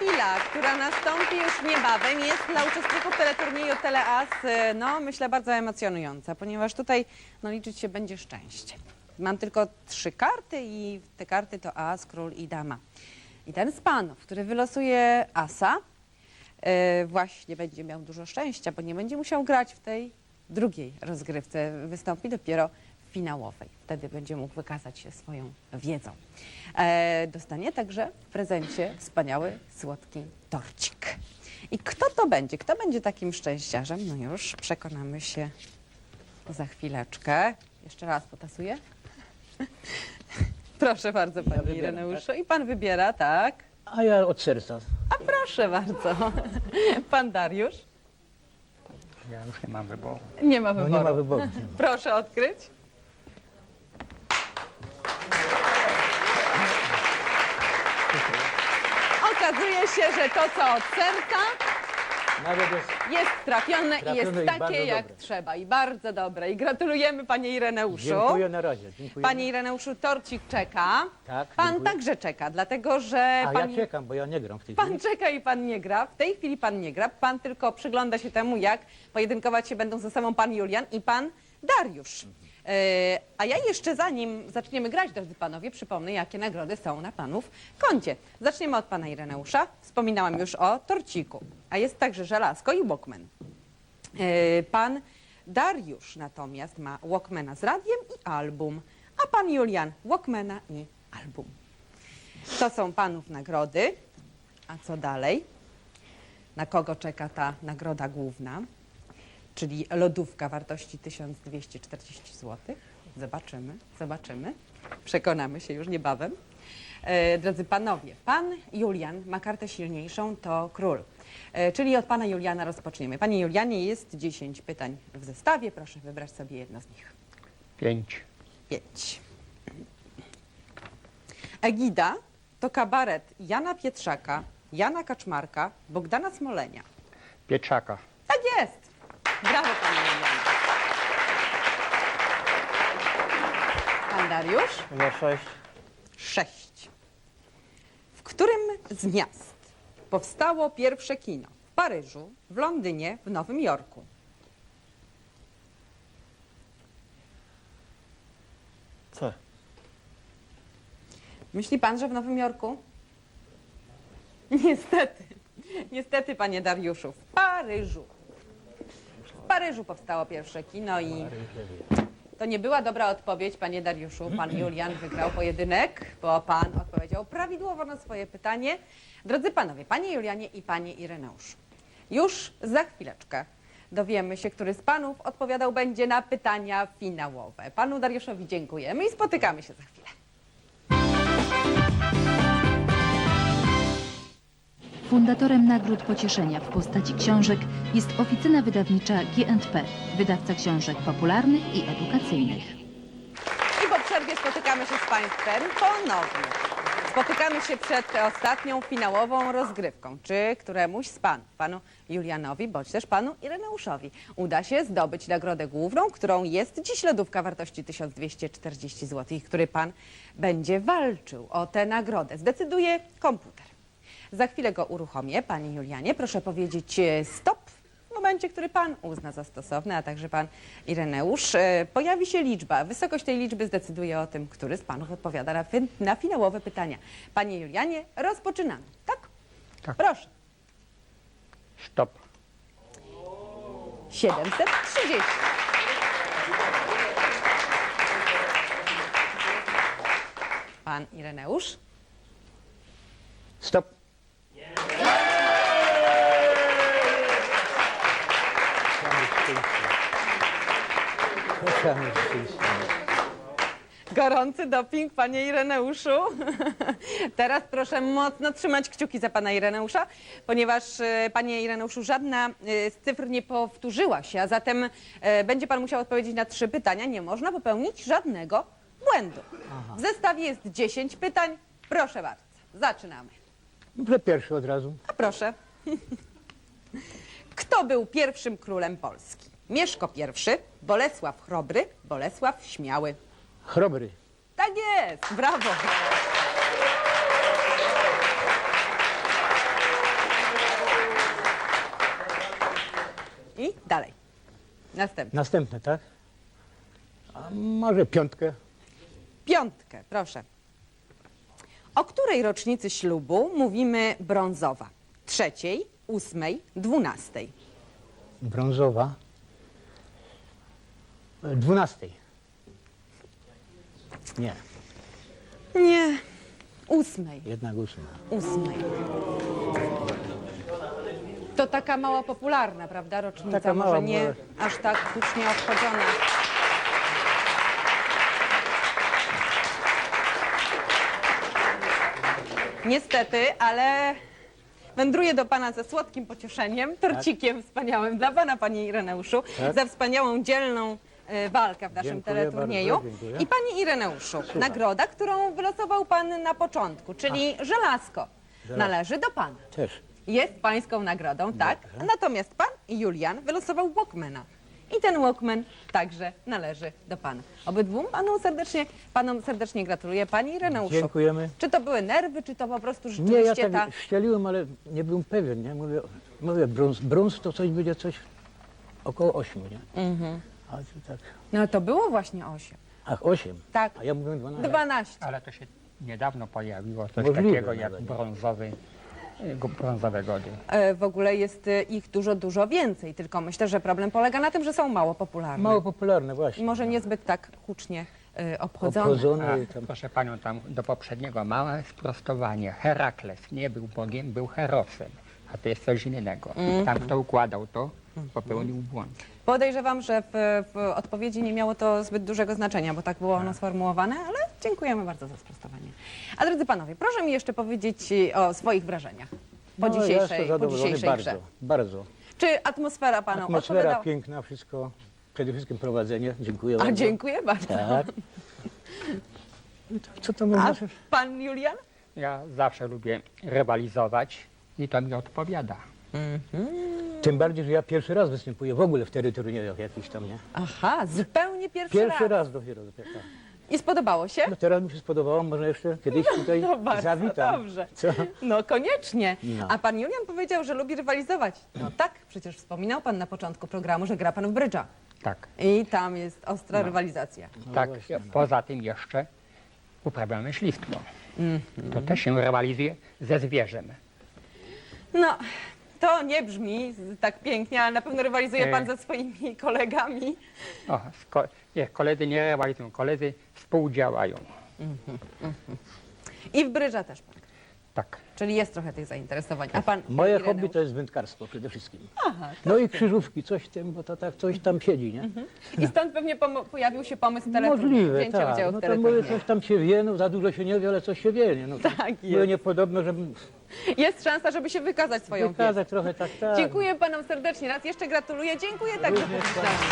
chwila, która nastąpi już niebawem, jest dla uczestników teleturnieju Teleas, no myślę, bardzo emocjonująca, ponieważ tutaj no, liczyć się będzie szczęście. Mam tylko trzy karty i te karty to as, król i dama. I ten z panów, który wylosuje asa, y, właśnie będzie miał dużo szczęścia, bo nie będzie musiał grać w tej drugiej rozgrywce. Wystąpi dopiero finałowej. Wtedy będzie mógł wykazać się swoją wiedzą. E, dostanie także w prezencie wspaniały, słodki torcik. I kto to będzie? Kto będzie takim szczęściarzem? No już przekonamy się za chwileczkę. Jeszcze raz potasuję. Proszę bardzo, Panie wybieram, Ireneuszu. I Pan wybiera, tak? A ja od serca. A proszę bardzo. Pan Dariusz? Ja już nie mam wyboru. Nie ma No wyboru. nie ma wyboru. Proszę odkryć. Okazuje się, że to, co od serca, Nawet jest jest trafione, i jest Trafione i takie, bardzo jak dobre. trzeba. I bardzo dobre. I gratulujemy, panie Ireneuszu. Dziękuję na razie. Dziękuję. Panie Ireneuszu, torcik czeka. Tak, Pan dziękuję. także czeka, dlatego że A pan, ja czekam, bo ja nie gram w tej pan chwili. czeka i pan nie gra. W tej chwili pan nie gra. Pan tylko przygląda się temu, jak pojedynkować się będą ze sobą pan Julian i pan Dariusz. E, a ja jeszcze zanim zaczniemy grać, drodzy panowie, przypomnę, jakie nagrody są na panów koncie. Zaczniemy od pana Ireneusza. Wspominałam już o torciku. A jest także żelazko i Walkman. E, Pan Dariusz natomiast ma Walkmana z radiem i album, a pan Julian Walkmana i album. To są panów nagrody. A co dalej? Na kogo czeka ta nagroda główna? Czyli lodówka wartości 1240 zł. Zobaczymy, zobaczymy. Przekonamy się już niebawem. E, drodzy panowie, pan Julian ma kartę silniejszą, to król. E, czyli od pana Juliana rozpoczniemy. Panie Julianie, jest 10 pytań w zestawie. Proszę wybrać sobie jedno z nich. Pięć. 5. Egida to kabaret Jana Pietrzaka, Jana Kaczmarka, Bogdana Smolenia. Pieczaka. Tak jest! Brawo, panie Julianie. Pan Dariusz? Ja sześć. 6. W którym z miast powstało pierwsze kino? W Paryżu, w Londynie, w Nowym Jorku. Co? Myśli pan, że w Nowym Jorku? Niestety. Niestety, panie Dariuszu. W Paryżu. W Paryżu powstało pierwsze kino i to nie była dobra odpowiedź, panie Dariuszu. Pan Julian wygrał pojedynek, bo pan odpowiedział prawidłowo na swoje pytanie. Drodzy panowie, panie Julianie i panie Ireneuszu, już za chwileczkę dowiemy się, który z panów odpowiadał będzie na pytania finałowe. Panu Dariuszowi dziękujemy i spotykamy się za chwilę. Fundatorem nagród pocieszenia w postaci książek jest oficyna wydawnicza G&P, wydawca książek popularnych i edukacyjnych. I po przerwie spotykamy się z Państwem ponownie. Spotykamy się przed ostatnią finałową rozgrywką. Czy któremuś z Panów, Panu Julianowi, bądź też Panu Ireneuszowi, uda się zdobyć nagrodę główną, którą jest dziś lodówka wartości 1240 zł, i który Pan będzie walczył o tę nagrodę. Zdecyduje komputer. Za chwilę go uruchomię. Panie Julianie, proszę powiedzieć e, stop w momencie, który Pan uzna za stosowny, a także Pan Ireneusz. E, Pojawi się liczba. Wysokość tej liczby zdecyduje o tym, który z Panów odpowiada na, fin- na finałowe pytania. Panie Julianie, rozpoczynamy. Tak? Tak. Proszę. Stop. 730. Pan Ireneusz. Stop. Gorący doping, panie Ireneuszu. Teraz proszę mocno trzymać kciuki za pana Ireneusza, ponieważ e, panie Ireneuszu żadna e, z cyfr nie powtórzyła się, a zatem e, będzie pan musiał odpowiedzieć na trzy pytania. Nie można popełnić żadnego błędu. W zestawie jest 10 pytań. Proszę bardzo, zaczynamy. Może pierwszy od razu. A proszę. Kto był pierwszym królem Polski? Mieszko I, Bolesław Chrobry, Bolesław Śmiały. Chrobry. Tak jest, brawo. I dalej. Następny. Następne, tak? A może piątkę? Piątkę, proszę. O której rocznicy ślubu mówimy brązowa? Trzeciej, ósmej, dwunastej. Brązowa. Dwunastej. Nie, Nie, ósmej, jednak ósma. ósmej. To taka mała popularna, prawda, rocznica? Taka Może mała, nie bo- aż tak hucznie obchodzona. Niestety, ale wędruję do Pana ze słodkim pocieszeniem, torcikiem wspaniałym dla Pana, Panie Ireneuszu, Tak. za wspaniałą, dzielną e, walkę w naszym Dziękuję teleturnieju. bardzo, dziękuję. I Panie Ireneuszu, nagroda, którą wylosował Pan na początku, czyli żelazko, należy do Pana. Też. Jest pańską nagrodą, tak? Natomiast pan Julian wylosował Walkmana. I ten Walkman także należy do pana. Obydwu panom serdecznie, panom serdecznie gratuluję. Pani Ireneuszu. Dziękujemy. Czy to były nerwy, czy to po prostu Nie, rzeczywiście ja ta... tak ścieliłem, ale nie byłem pewien, nie? Mówię, mówię brąz, brąz to coś będzie coś około ośmiu, nie? A to tak, No to było właśnie 8. ach, osiem. Tak. A ja mówiłem dwanaście. 12. Ale to się niedawno pojawiło coś Możliwe takiego jak nawet. brązowy, e, brązowe gody. E, W ogóle jest e, ich dużo, dużo więcej, tylko myślę, że problem polega na tym, że są mało popularne. Mało popularne I właśnie. może niezbyt tak hucznie e, obchodzone. Obchodzone A, i tam. proszę panią, tam do poprzedniego małe sprostowanie. Herakles nie był Bogiem, był Herosem, a to jest coś innego. Mhm. Tam kto układał to, popełnił błąd. Podejrzewam, że w, w odpowiedzi nie miało to zbyt dużego znaczenia, bo tak było ono sformułowane, ale dziękujemy bardzo za sprostowanie. A drodzy panowie, proszę mi jeszcze powiedzieć o swoich wrażeniach po No, ja dzisiejszej, po zadowolony dzisiejszej bardzo, grze. bardzo. Czy atmosfera panu Atmosfera odpowiadała? piękna, wszystko. Przede wszystkim prowadzenie. Dziękuję A bardzo. dziękuję bardzo. Tak. Co to A można? pan Julian? Ja zawsze lubię rywalizować i to mi odpowiada. Tym bardziej, że ja pierwszy raz występuję w ogóle w terytoriach jakichś tam, nie? Aha, zupełnie pierwszy, Pierwszy raz. raz dopiero. dopiero tak. I spodobało się? No teraz mi się spodobało, może jeszcze kiedyś tutaj No bardzo zawitam. dobrze. Co? No koniecznie. No. A pan Julian powiedział, że lubi rywalizować. No tak, przecież wspominał pan na początku programu, że gra pan w brydża. Tak, I tam jest ostra No. rywalizacja. tak. właśnie, Poza tym jeszcze uprawiam myślistwo. Mhm. To też się rywalizuje ze zwierzem. No, to nie brzmi tak pięknie, ale na pewno rywalizuje pan ze swoimi kolegami. O, sko- nie, koledzy nie rywalizują, koledzy współdziałają. I w brydża też pan. Tak. Czyli jest trochę tych zainteresowań. A pan Moje Ireneusz? hobby to jest wędkarstwo przede wszystkim. Aha, No i krzyżówki, coś w tym, bo to tak coś tam siedzi, nie? I stąd pewnie pomo- pojawił się pomysł teleturnieju, Możliwe, wzięcia tak. udziału No w to mówię, teleturnieju. coś tam się wie, no za dużo się nie wie, ale coś się wie, nie? No, to Tak Mówię, jest. niepodobno, żeby Jest szansa, żeby się wykazać swoją wiedzą. wykazać trochę tak, tak. Dziękuję panom serdecznie. Raz jeszcze gratuluję. Dziękuję także publiczności.